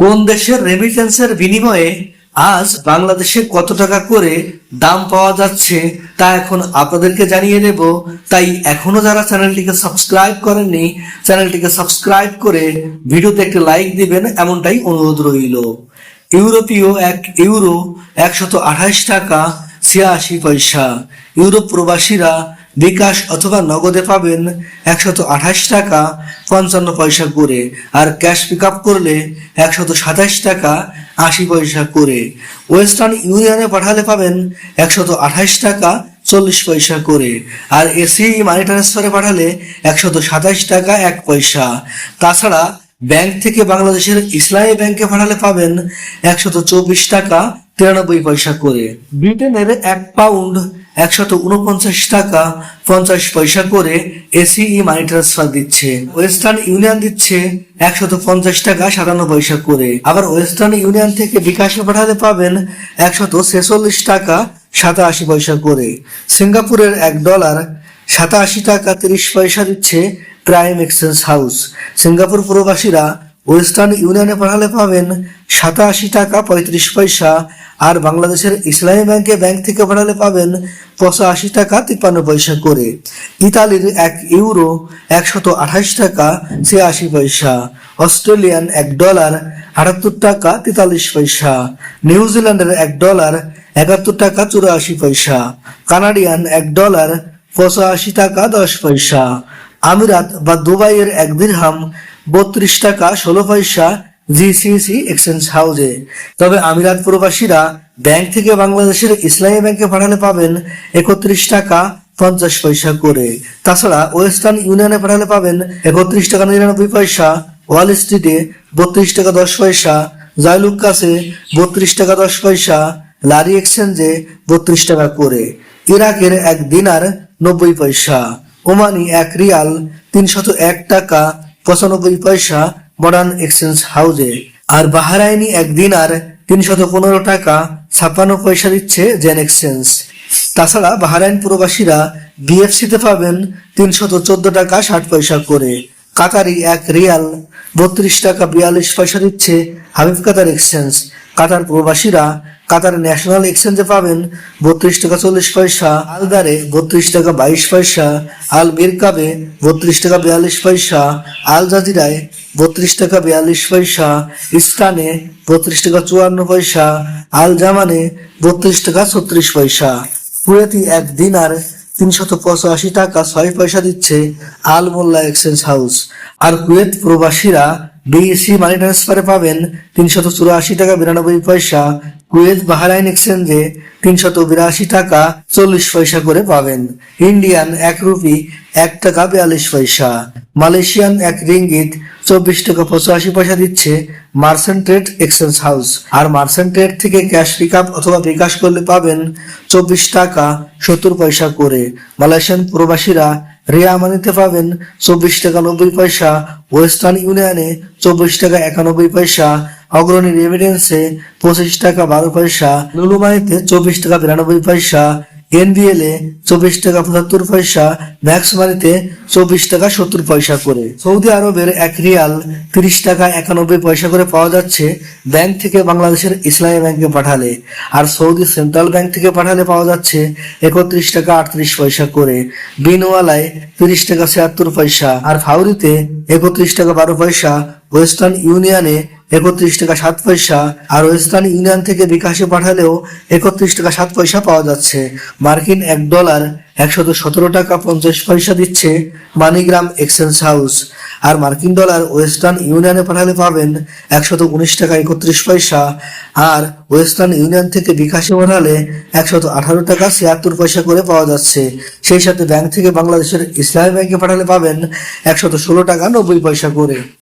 কোন দেশের রেমিটেন্সের বিনিময়ে আজ বাংলাদেশে কত টাকা করে দাম পাওয়া যাচ্ছে তা এখন আপনাদেরকে জানিয়ে দেব। তাই এখনও যারা চ্যানেলটিকে সাবস্ক্রাইব করেননি, চ্যানেলটিকে সাবস্ক্রাইব করে ভিডিওতে একটি লাইক দিবেন, এমনটাই অনুরোধ রইল। ইউরোপীয় এক ইউরো একশত আঠাশ টাকা ছিয়াশি পয়সা। ইউরোপ প্রবাসীরা বিকাশ অথবা নগদে পাবেন একশত আঠাশ টাকা, পঞ্চান্ন পয়সা করে। আর ক্যাশ পিক আপ করলে একশত সাতাশ টাকা, আশি পয়সা করে। ওয়েস্টার্ন ইউনিয়নে পাঠালে পাবেন একশত আঠাশ টাকা, চল্লিশ পয়সা করে। আর এসি মানি ট্রান্সফারে পাঠালে একশত সাতাশ টাকা, এক পয়সা। তাছাড়া ব্যাংক থেকে বাংলাদেশের ইসলামী ব্যাংকে পাঠালে পাবেন একশত চব্বিশ টাকা, তিরানব্বই পয়সা করে। ব্রিটেনের এক পাউন্ড একশত উনপঞ্চাশ টাকা পঞ্চাশ পয়সা করে এসিই মানি ট্রান্সফার দিচ্ছে। ওয়েস্টার্ন ইউনিয়ন দিচ্ছে একশত পঞ্চাশ টাকা সাতান্ন পয়সা করে। আবার ওয়েস্টার্ন ইউনিয়ন থেকে বিকাশে পাঠালে পাবেন একশত ছেচল্লিশ টাকা সাতাশি পয়সা করে। সিঙ্গাপুরের এক ডলার সাতাশি টাকা তিরিশ পয়সা দিচ্ছে প্রাইম এক্সচেঞ্জ হাউস। সিঙ্গাপুর প্রবাসীরা ওয়েস্টার্ন ইউনিয়নে পাঠালে পাবেন সাতাশি টাকা পঁয়ত্রিশ পয়সা। আর বাংলাদেশের ইসলামী ব্যাংকে ব্যাংক থেকে পাঠালে পাবেন পঁচাশি টাকা তিপ্পান্ন পয়সা করে। ইতালির এক ইউরো একশত আঠাশ টাকা ছিয়াশি পয়সা। অস্ট্রেলিয়ান এক ডলার আটাত্তর টাকা তেতাল্লিশ পয়সা। নিউজিল্যান্ডের এক ডলার একাত্তর টাকা চুরাশি পয়সা। কানাডিয়ান এক ডলার পঁচাশি টাকা দশ পয়সা। আমিরাত বা দুবাইয়ের এক দিরহাম বত্রিশ টাকা, ষোলো পয়সা জিসিসি এক্সচেঞ্জ হাউজে তবে আমিরাত প্রবাসীরা ব্যাংক থেকে বাংলাদেশের ইসলামী ব্যাংকে পাঠালে পাবেন একত্রিশ টাকা, পঞ্চাশ পয়সা করে। তাছাড়া ওয়েস্টার্ন ইউনিয়নে পাঠালে পাবেন একত্রিশ টাকা, নিরানব্বই পয়সা। ওয়াল স্ট্রিটে বত্রিশ টাকা, দশ পয়সা। জাইলুক্কাসে বত্রিশ টাকা, দশ পয়সা। লারি এক্সচেঞ্জে বত্রিশ টাকা করে। ইরাকের এক দিনার নব্বই পয়সা। ওমানি এক রিয়াল তিনশত এক টাকা পঁচানব্বই পয়সা মডার্ন এক্সচেঞ্জ হাউজে আর বাহারাইনি এক দিনার তিনশত পনেরো টাকা ছাপ্পান্ন পয়সা দিচ্ছে জেন এক্সচেঞ্জ তাছাড়া বাহারাইন প্রবাসীরা বিএফসিতে পাবেন তিনশত চোদ্দ টাকা ষাট পয়সা করে। কাতারি এক রিয়াল বত্রিশ টাকা বিয়াল্লিশ পয়সা দিচ্ছে হাবিব কাতার এক্সচেঞ্জ কাতার প্রবাসীরা কাতার ন্যাশনাল এক্সচেঞ্জে পাবেন বত্রিশ টাকা চল্লিশ পয়সা আলদারে বত্রিশ টাকা বাইশ পয়সা আল মিরকাবে বত্রিশ টাকা বিয়াল্লিশ পয়সা আল জাজিরায় বত্রিশ টাকা বিয়াল্লিশ পয়সা ইস্তানে বত্রিশ টাকা চুয়ান্ন পয়সা আল জামানে বত্রিশ টাকা ছত্রিশ পয়সা। কুয়েতি এক দিনার তিনশত পঁচাশি টাকা ছয় পয়সা দিচ্ছে আল মোল্লা এক্সচেঞ্জ হাউস আর কুয়েত প্রবাসীরা বিএসি মানি ট্রান্সফারে পাবেন তিনশত চুরাশি টাকা বিরানব্বই পয়সা, কুয়েত বাহারাইন এক্সচেঞ্জে তিনশত বিরাশি টাকা চল্লিশ পয়সা করে পাবেন। ইন্ডিয়ান এক রুপি এক টাকা বিয়াল্লিশ পয়সা। মালয়েশিয়ান এক রিঙ্গিত চব্বিশ টাকা পঁচাশি পয়সা দিচ্ছে মার্সেন্ট ট্রেড এক্সচেঞ্জ হাউস। আর মার্সেন্ট ট্রেড থেকে ক্যাশ পিক আপ অথবা বিকাশ করলে পাবেন চব্বিশ টাকা সত্তর পয়সা করে। মালয়েশিয়ান প্রবাসীরা রিয়া মানিতে পাবেন চব্বিশ টাকা নব্বই পয়সা, ওয়েস্টার্ন ইউনিয়নে চব্বিশ টাকা একানব্বই পয়সা, অগ্রণী রেমিডেন্সে পঁচিশ টাকা বারো পয়সা লুলুমাইতে চব্বিশ টাকা বিরানব্বই পয়সা এনবিএল এ চব্বিশ টাকা পঁচাত্তর পয়সা ম্যাক্স মানিতে চব্বিশ টাকা সত্তর পয়সা করে। সৌদি আরবের এক রিয়াল তিরিশ টাকা একানব্বই পয়সা করে পাওয়া যাচ্ছে ব্যাংক থেকে বাংলাদেশের ইসলামী ব্যাংকে পাঠালে। আর সৌদি সেন্ট্রাল ব্যাংক থেকে পাঠালে পাওয়া যাচ্ছে একত্রিশ টাকা আটত্রিশ পয়সা করে। বিনওয়ালায় তিরিশ টাকা ছিয়াত্তর পয়সা। আর ফাউরিতে একত্রিশ টাকা বারো পয়সা ওয়েস্টার্ন ইউনিয়নে একত্রিশ টাকা সাত পয়সা, আর ওয়েস্টার্ন ইউনিয়ন থেকে বিকাশে পাঠালেও একত্রিশ টাকা সাত পয়সা পাওয়া যাচ্ছে। মার্কিন এক ডলার একশত সতেরো টাকা পঞ্চাশ পয়সা দিচ্ছে মানিগ্রাম এক্সচেঞ্জ হাউস। আর মার্কিন ডলার ওয়েস্টার্ন ইউনিয়নে পাঠালে পাবেন একশত উনিশ টাকা একত্রিশ পয়সা, আর ওয়েস্টার্ন ইউনিয়ন থেকে বিকাশে পাঠালে একশত আঠারো টাকা ছিয়াত্তর পয়সা করে পাওয়া যাচ্ছে। সেই সাথে ব্যাংক থেকে বাংলাদেশের ইসলামী ব্যাংকে পাঠালে পাবেন একশত ষোলো টাকা নব্বই পয়সা করে।